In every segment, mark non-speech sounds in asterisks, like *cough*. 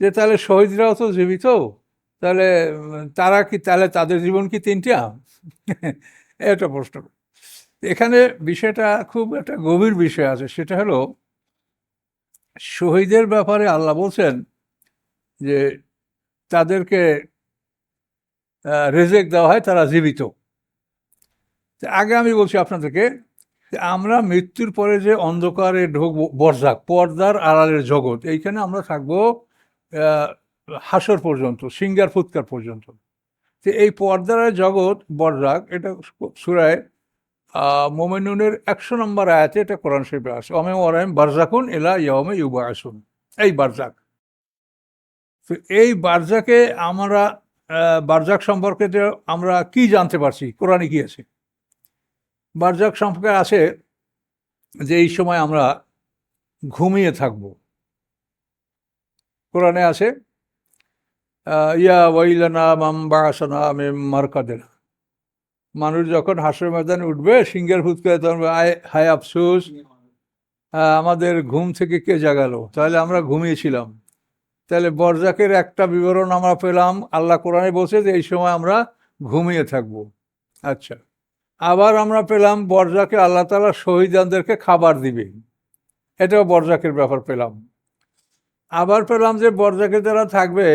যে তাহলে শহীদরাও তো জীবিত, তাহলে, তারা কি, তাহলে তাদের জীবন কি তিনটা *laughs* এটা প্রশ্ন। এখানে বিষয়টা খুব একটা গভীর বিষয় আছে, সেটা হলো, শহীদের ব্যাপারে আল্লাহ বলছেন যে তাদেরকে রেজেক দেওয়া হয়, তারা জীবিত। আগে আমি বলছি আপনাদেরকে আমরা মৃত্যুর পরে যে অন্ধকারে ঢুকবো, বরজাক, পর্দার আড়ালের জগৎ, এইখানে আমরা থাকব হাসর পর্যন্ত, সিঙ্গার ফুৎকার পর্যন্ত। তো এই পর্দার জগৎ বরজাক এটা সুরায় মোমেনুনের একশো নম্বর আয়াতে এটা কোরআন শরীফে আসে অমে ওরাইম বারজাকুন এলা ইয়মে ইউবা আসুন এই বারজাক তো এই বারজাকে আমরা বারজাক সম্পর্কে যে আমরা কি জানতে পারছি? কোরআনে কি আছে? বারজাক সম্পর্কে আছে যে এই সময় আমরা ঘুমিয়ে থাকব। কোরআনে আছে ইয়া ওয়াইলানা মাম বাসানা মেম মারকাদেনা মানুষ যখন হাসর ময়দানে উঠবে সিঙ্গের হুত করে তখন আয়, হায় আফসোস আমাদের ঘুম থেকে কে জাগালো? তাহলে আমরা ঘুমিয়েছিলাম। তাহলে বরজাকের একটা বিবরণ আমরা পেলাম, আল্লাহ কোরআনে বসে যে, এই সময় আমরা ঘুমিয়ে থাকব। আচ্ছা আবার আমরা পেলাম বরজাকে আল্লাহ তালা শহীদানদেরকে খাবার দিবে। এটাও বরজাকের ব্যাপার, পেলাম। আবার পেলাম যে বরজাকে যারা থাকবে,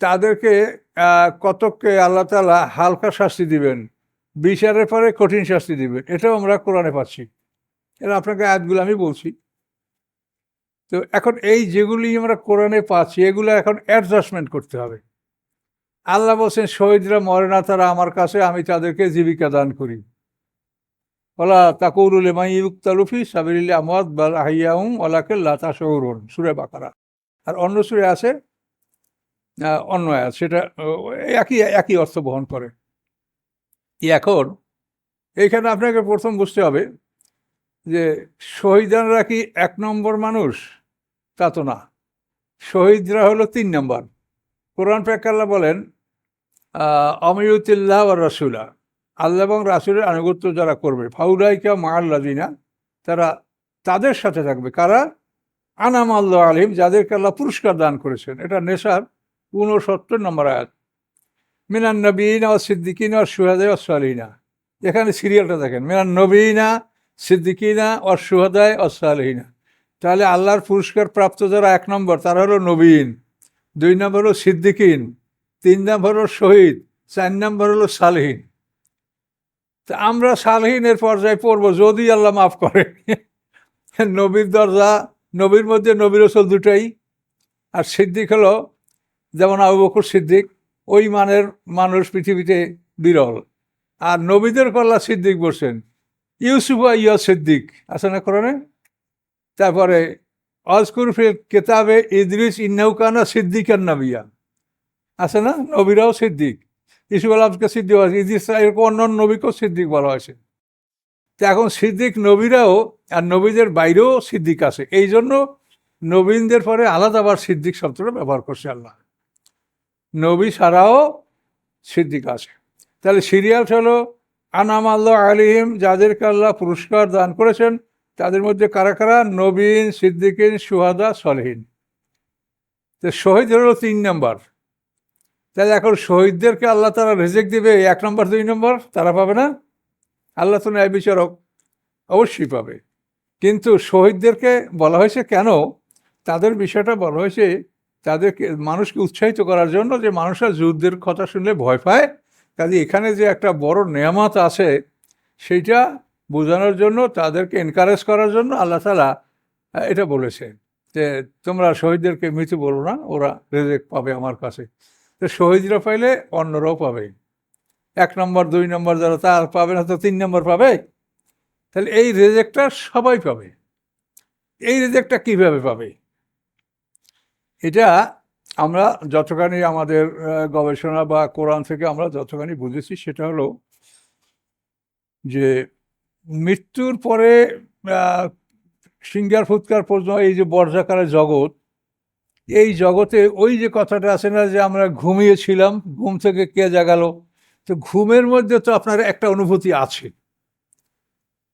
তাদেরকে কতককে আল্লাহ তালা হালকা শাস্তি দিবেন, বিচারের পরে কঠিন শাস্তি দিবেন, এটাও আমরা কোরআনে পাচ্ছি। এটা আপনাকে আয়াতগুলো আমি বলছি। তো এখন এই যেগুলি আমরা কোরআনে পাচ্ছি, এগুলো এখন অ্যাডজাস্টমেন্ট করতে হবে। আল্লাহ বলছেন, শহীদরা মরে না, তারা আমার কাছে, আমি তাদেরকে জীবিকা দান করি। ওলা তাকুরুল এমাই ইউক্তালুফি আমদ বাল আহিয়াউম ওলাকে লাতা শহরুন সুরে বাকারা। আর অন্য সুরে আছে অন্য আয়াত, সেটা একই একই অর্থ বহন করে। এখন, এইখানে আপনাকে প্রথম বুঝতে হবে যে শহীদানরা কি এক নম্বর মানুষ? তা তো না। শহীদরা হলো তিন নম্বর। কোরআন প্রেক্ষাল্লা বলেন অমিয়তুল্লাহ আর রাসুলা। আল্লাহ এবং রাসুলের আনুগত্য যারা করবে, ফাউলাইকা মাল্লাদিনা তারা তাদের সাথে থাকবে। কারা? আনাম আল্লাহ আলিম যাদেরকে আল্লাহ পুরস্কার দান করেছেন। এটা নেশার ঊনসত্তর নম্বর আয়াত। মিনান নবীন ও সিদ্দিকিন ও সুহাদে ও সালিনা এখানে সিরিয়ালটা দেখেন। মিনান নবীনা, সিদ্দিকিনা ও সুহাদায় ও সালিনা তাহলে আল্লাহর পুরস্কার প্রাপ্ত যারা এক নম্বর, তারা হলো নবীন। দুই নম্বর হলো সিদ্দিকিন। তিন নম্বর হলো শহীদ। চার নম্বর হলো সালহীন। তা আমরা সালহীনের পর্যায়ে পড়ব, যদি আল্লাহ মাফ করে নবীর দরজা, নবীর মধ্যে নবীর রসল দুটাই। আর সিদ্দিক হলো যেমন আবু বকর সিদ্দিক, ওই মানের মানুষ পৃথিবীতে বিরল। আর নবীদের কল্লা সিদ্দিক বলছেন ইউসুফ ইয়া সিদ্দিক, আছে না কোরআনে? তারপরে অজকুর ফিল কেতাবে ইদ্রিস ইন্নাউকানা সিদ্দিক আর নাবিয়া। আছে না? নবীরাও সিদ্দিক। ইসুফ আলামকে সিদ্দিক আছে ইদ্রিস এরকম অন্য অন্য নবীকেও সিদ্দিক বলা হয়েছে। তো এখন সিদ্দিক নবীরাও আর নবীদের বাইরেও সিদ্দিক আছে। এই জন্য নবীনদের পরে আলাদা আবার সিদ্দিক শব্দটা ব্যবহার করছে আল্লাহ। নবী ছাড়াও সিদ্দিক আছে। তাহলে সিরিয়াল হলো আনাম আল্লাহ আলিম যাদেরকে আল্লাহ পুরস্কার দান করেছেন, তাদের মধ্যে কারা কারা? নবীন, সিদ্দিকিন, সুহাদা, সলহীন। তো শহীদ হলো তিন নম্বর। তাহলে এখন শহীদদেরকে আল্লাহ তারা রেজেক্ট দেবে এক নম্বর, দুই নম্বর, তারা পাবে না? আল্লাহ তো ন্যায় বিচারক অবশ্যই পাবে। কিন্তু শহীদদেরকে বলা হয়েছে কেন? তাদের বিষয়টা বলা হয়েছে তাদেরকে, মানুষকে উৎসাহিত করার জন্য যে মানুষরা যুদ্ধের কথা শুনলে ভয় পায়। কাজে এখানে যে একটা বড় নেয়ামত আছে, সেইটা বোঝানোর জন্য, তাদেরকে এনকারেজ করার জন্য আল্লাহ তালা এটা বলেছে যে তোমরা শহীদদেরকে মৃত্যু বলো না, ওরা রেজেক্ট পাবে আমার কাছে। তো শহীদরা পাইলে অন্যরাও পাবে। এক নম্বর, দুই নম্বর যারা তার পাবে না, তো তিন নম্বর পাবে? তাহলে এই রেজেক্টটা সবাই পাবে। এই রেজেক্টটা কীভাবে পাবে? এটা আমরা যতখানি আমাদের গবেষণা বা কোরআন থেকে আমরা যতখানি বুঝেছি, সেটা হলো যে মৃত্যুর পরে সিঙ্গার ফুৎকার পর্যন্ত এই যে বর্জাকারের জগৎ এই জগতে ওই যে কথাটা আছে না যে আমরা ঘুমিয়েছিলাম, ঘুম থেকে কে জাগালো? তো ঘুমের মধ্যে তো আপনার একটা অনুভূতি আছে।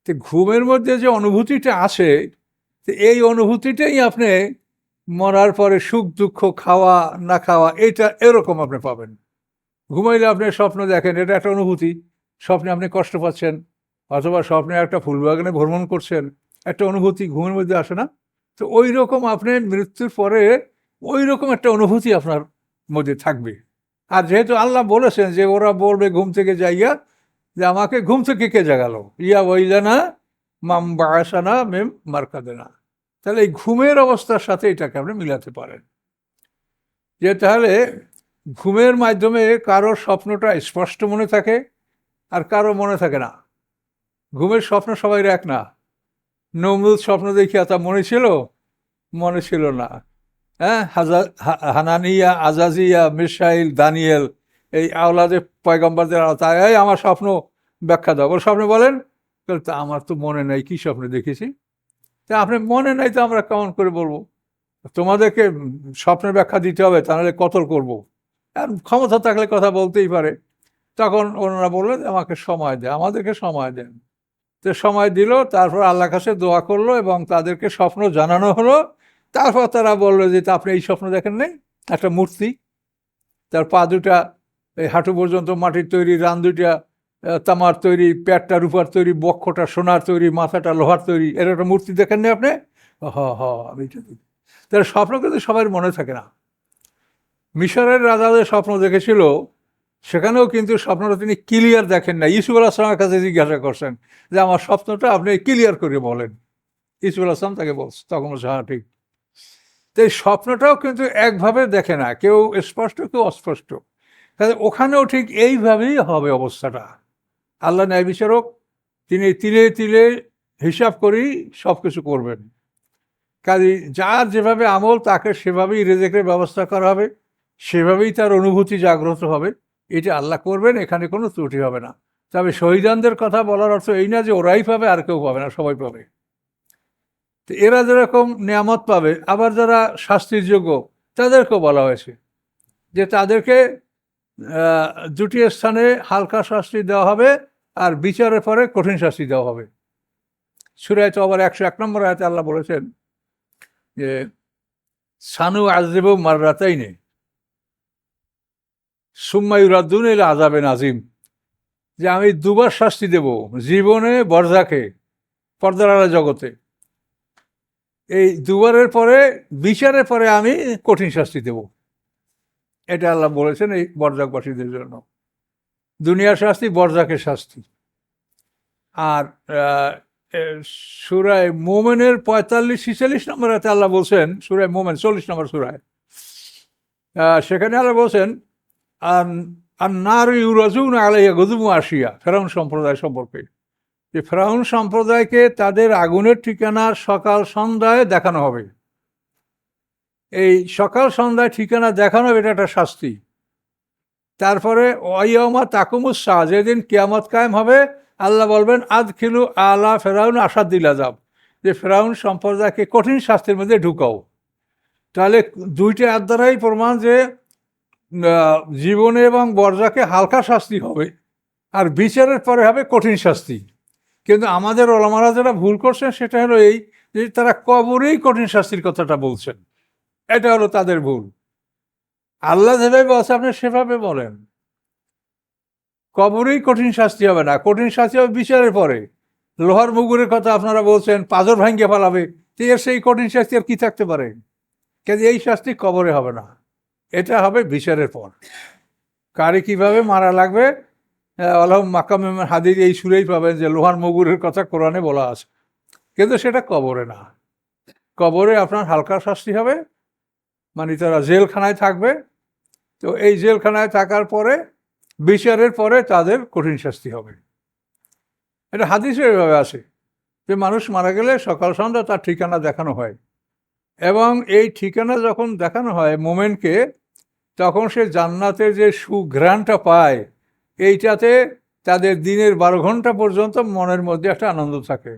তো ঘুমের মধ্যে যে অনুভূতিটা আছে, তো এই অনুভূতিটাই আপনি মরার পরে সুখ, দুঃখ, খাওয়া, না খাওয়া, এটা এরকম আপনি পাবেন। ঘুমাইলে আপনি স্বপ্ন দেখেন, এটা একটা অনুভূতি। স্বপ্নে আপনি কষ্ট পাচ্ছেন, অথবা স্বপ্নে একটা ফুলবাগানে ভ্রমণ করছেন, একটা অনুভূতি ঘুমের মধ্যে আসে না? তো ওই রকম আপনি মৃত্যুর পরে ওই রকম একটা অনুভূতি আপনার মধ্যে থাকবে। আর যেহেতু আল্লাহ বলেছেন যে ওরা বলবে ঘুম থেকে যাইয়া যে আমাকে ঘুম থেকে কে জাগালো? ইয়া ওইলানা মাম বাসানা মেম মার্কাদেনা। তাহলে এই ঘুমের অবস্থার সাথে এটাকে আপনি মিলাতে পারেন। যে তাহলে ঘুমের মাধ্যমে কারোর স্বপ্নটা স্পষ্ট মনে থাকে আর কারও মনে থাকে না। ঘুমের স্বপ্ন সবাই এক না। নমরুদ স্বপ্ন দেখিয়া তা মনে ছিল? মনে ছিল না। হ্যাঁ হানানিয়া, আজাজিয়া মিসাইল দানিয়েল, এই আওলাদে পয়গম্বরদের আওতায় এই আমার স্বপ্ন ব্যাখ্যা দাও। ওর স্বপ্নে বলেন? তা আমার তো মনে নাই, কি স্বপ্নে দেখেছি? তা আপনি মনে নাই, তো আমরা কেমন করে বলব? তোমাদেরকে স্বপ্নের ব্যাখ্যা দিতে হবে তাহলে কতল করব? আর ক্ষমতা থাকলে কথা বলতেই পারে। তখন ওনারা বললেন, আমাকে সময় দেয় আমাদেরকে সময় দেন। তো সময় দিল, তারপর আল্লাহ কাছে দোয়া করল এবং তাদেরকে স্বপ্ন জানানো হলো। তারপর তারা বলল যে, তা আপনি এই স্বপ্ন দেখেন নাই? একটা মূর্তি। তার পা দুটা এই হাঁটু পর্যন্ত মাটির তৈরি, রান দুটা তামার তৈরি, প্যাটটা রূপার তৈরি, বক্ষটা সোনার তৈরি, মাথাটা লোহার তৈরি। এর একটা মূর্তি দেখেন না আপনি? হ হ, আমি তার স্বপ্ন কিন্তু সবার মনে থাকে না। মিশরের রাজাদের স্বপ্ন দেখেছিল, সেখানেও কিন্তু স্বপ্নটা তিনি ক্লিয়ার দেখেন না ইসুফ আসলামের কাছে জিজ্ঞাসা করছেন যে, আমার স্বপ্নটা আপনি ক্লিয়ার করে বলেন। ইসুফ আসলাম তাকে বলছে, তখন হ্যাঁ ঠিক। তো এই স্বপ্নটাও কিন্তু একভাবে দেখে না, কেউ স্পষ্ট, কেউ অস্পষ্ট। তাহলে ওখানেও ঠিক এইভাবেই হবে অবস্থাটা। আল্লাহ ন্যায় বিচারক, তিনি তিলে তিলে হিসাব করেই সব কিছু করবেন। কাজে যার যেভাবে আমল, তাকে সেভাবেই রেজেকের ব্যবস্থা করা হবে, সেভাবেই তার অনুভূতি জাগ্রত হবে। এটা আল্লাহ করবেন, এখানে কোনো ত্রুটি হবে না। তবে শহীদানদের কথা বলার অর্থ এই না যে ওরাই পাবে, আর কেউ পাবে না, সবাই পাবে। তো এরা যেরকম নিয়ামত পাবে, আবার যারা শাস্তির যোগ্য তাদেরকেও বলা হয়েছে যে তাদেরকে দুটি স্থানে হালকা শাস্তি দেওয়া হবে আর বিচারের পরে কঠিন শাস্তি দেওয়া হবে। সুরায় তো আবার একশো এক নম্বর আয়তে আল্লাহ বলেছেন যে, সানু আজদেব মাররাতাই নেই সুম্মায়ুরাদ্দুন এলে আজাবে নাজিম যে আমি দুবার শাস্তি দেব জীবনে বরজাকে, পর্দার জগতে। এই দুবারের পরে, বিচারের পরে আমি কঠিন শাস্তি দেব। এটা আল্লাহ বলেছেন এই বরজাকবাসীদের জন্য। দুনিয়ার শাস্তি বরজাকের শাস্তি। আর সুরায় মোমেনের পঁয়তাল্লিশ ছিচল্লিশ নম্বর হাতে আল্লাহ বলছেন, সুরায় মোমেন, চল্লিশ নম্বর সুরায়। সেখানে আল্লাহ বলছেন আর আর নার ইউরাজুন আলাইয়া গজুমু আসিয়া ফেরাউন সম্প্রদায় সম্পর্কে। যে ফেরাউন সম্প্রদায়কে তাদের আগুনের ঠিকানা সকাল সন্ধ্যায় দেখানো হবে। এই সকাল সন্ধ্যায় ঠিকানা দেখানো হবে এটা একটা শাস্তি। তারপরে ওয়াইয়মা তাকুমুস শাহ যেদিন কিয়ামত কায়েম হবে, আল্লাহ বলবেন আদ খিলু আলা ফেরাউন আসাদ দিলা যাব যে ফেরাউন সম্প্রদায়কে কঠিন শাস্তির মধ্যে ঢুকাও। তাহলে দুইটা হাত দ্বারাই প্রমাণ যে জীবনে এবং বর্জাকে হালকা শাস্তি হবে, আর বিচারের পরে হবে কঠিন শাস্তি। কিন্তু আমাদের ওলামারা যারা ভুল করছেন সেটা হলো এই যে তারা কবরেই কঠিন শাস্তির কথাটা বলছেন। এটা হলো তাদের ভুল। আল্লাহ যেভাবে বলছে, আপনি সেভাবে বলেন। কবরেই কঠিন শাস্তি হবে না। কঠিন শাস্তি হবে বিচারের পরে। লোহার মুগুরের কথা আপনারা বলছেন, পাথর ভাঙ্গে ফেলাবে। তো এর সেই কঠিন শাস্তি আর কি থাকতে পারে? কিন্তু এই শাস্তি কবরে হবে না। এটা হবে বিচারের পর। কারে কীভাবে মারা লাগবে আল্লাহ মাকাম হাদির এই সুরেই পাবেন যে লোহার মগুরের কথা কোরআনে বলা আছে। কিন্তু সেটা কবরে না। কবরে আপনার হালকা শাস্তি হবে মানে তারা জেলখানায় থাকবে, তো এই জেলখানায় থাকার পরে, বিচারের পরে তাদের কঠিন শাস্তি হবে। এটা হাদিসে এভাবে আছে যে মানুষ মারা গেলে সকাল সন্ধ্যা তার ঠিকানা দেখানো হয়। এবং এই ঠিকানা যখন দেখানো হয় মোমেনকে, তখন সে জান্নাতের যে সুঘ্রাণটা পায় এইটাতে তাদের দিনের বারো ঘণ্টা পর্যন্ত মনের মধ্যে একটা আনন্দ থাকে।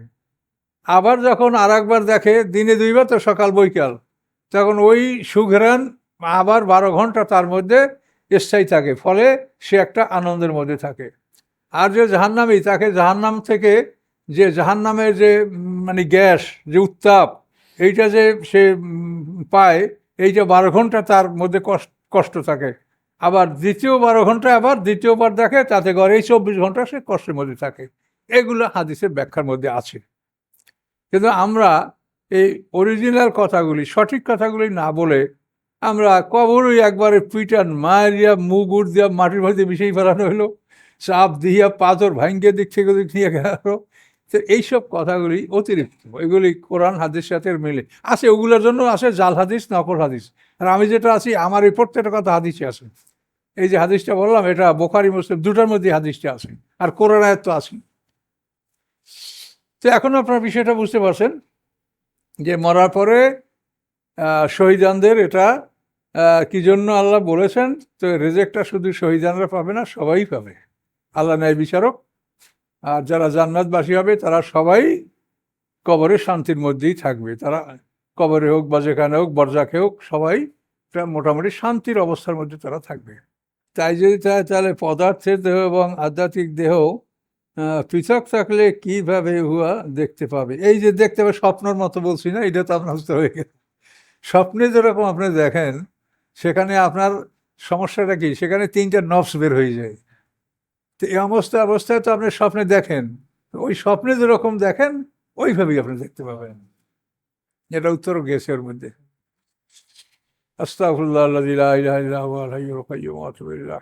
আবার যখন আর একবার দেখে, দিনে দুইবার তো সকাল, বৈকাল। তখন ওই সুঘ্রাণ আবার বারো ঘণ্টা তার মধ্যে স্থায়ী থাকে, ফলে সে একটা আনন্দের মধ্যে থাকে। আর যে জাহান্নামী, তাকে জাহান্নাম থেকে যে জাহান্নামের যে মানে গ্যাস, যে উত্তাপ, এইটা যে সে পায়, এইটা বারো ঘণ্টা তার মধ্যে কষ্ট থাকে। আবার দ্বিতীয় বারো ঘণ্টা, আবার দ্বিতীয়বার দেখে তাতে করে এই চব্বিশ ঘণ্টা সে কষ্টের মধ্যে থাকে। এগুলো হাদিসের ব্যাখ্যার মধ্যে আছে। কিন্তু আমরা এই অরিজিনাল কথাগুলি, সঠিক কথাগুলি না বলে আমরা কবরই একবারে পিটান মারিয়া মুগুর দিয়া মাটির মধ্যে মিশিয়ে ফেলানো হলো। চাপ দিয়া, পাথর ভাঙ্গে দিক থেকে দিক নিয়ে গেল। তো এইসব কথাগুলি অতিরিক্ত, এগুলি কোরআন হাদিস সাথে মিলে। আছে, ওগুলোর জন্য আছে জাল হাদিস, নকল হাদিস। আর আমি যেটা আছি, আমার এই প্রত্যেকটা কথা হাদিসে আছে। এই যে হাদিসটা বললাম, এটা বোখারি, মুসলিম, দুটার মধ্যে হাদিসটা আছে, আর কোরআন আয়াত তো আছে তো এখন আপনার বিষয়টা বুঝতে পারছেন যে মরার পরে শহীদানদের এটা কি জন্য আল্লাহ বলেছেন? তো রেজেক্টটা শুধু শহীদানরা পাবে না, সবাই পাবে। আল্লাহ ন্যায় বিচারক, আর যারা জান্নাতবাসী হবে, তারা সবাই কবরে শান্তির মধ্যেই থাকবে। তারা কবরে হোক বা যেখানে হোক, বরজাকে হোক, সবাই মোটামুটি শান্তির অবস্থার মধ্যে তারা থাকবে। তাই যদি তাই তাহলে পদার্থের দেহ এবং আধ্যাত্মিক দেহ পৃথক থাকলে কীভাবে হুয়া দেখতে পাবে? এই যে দেখতে পাবে, স্বপ্নর মতো বলছি না, এটা তো আপনার বুঝতে হয়ে গেছে স্বপ্নে যেরকম আপনি দেখেন, সেখানে আপনার সমস্যাটা কি? সেখানে তিনটা নবস বের হয়ে যায়। তো এই অবস্থা, অবস্থায় তো আপনি স্বপ্নে দেখেন। ওই স্বপ্নে যেরকম দেখেন, ওইভাবেই আপনি দেখতে পাবেন। এটা উত্তর গেছে ওর মধ্যে। Estağfurullah la ilahe illallah ve hayyul kayyum ve etûbü ilâh.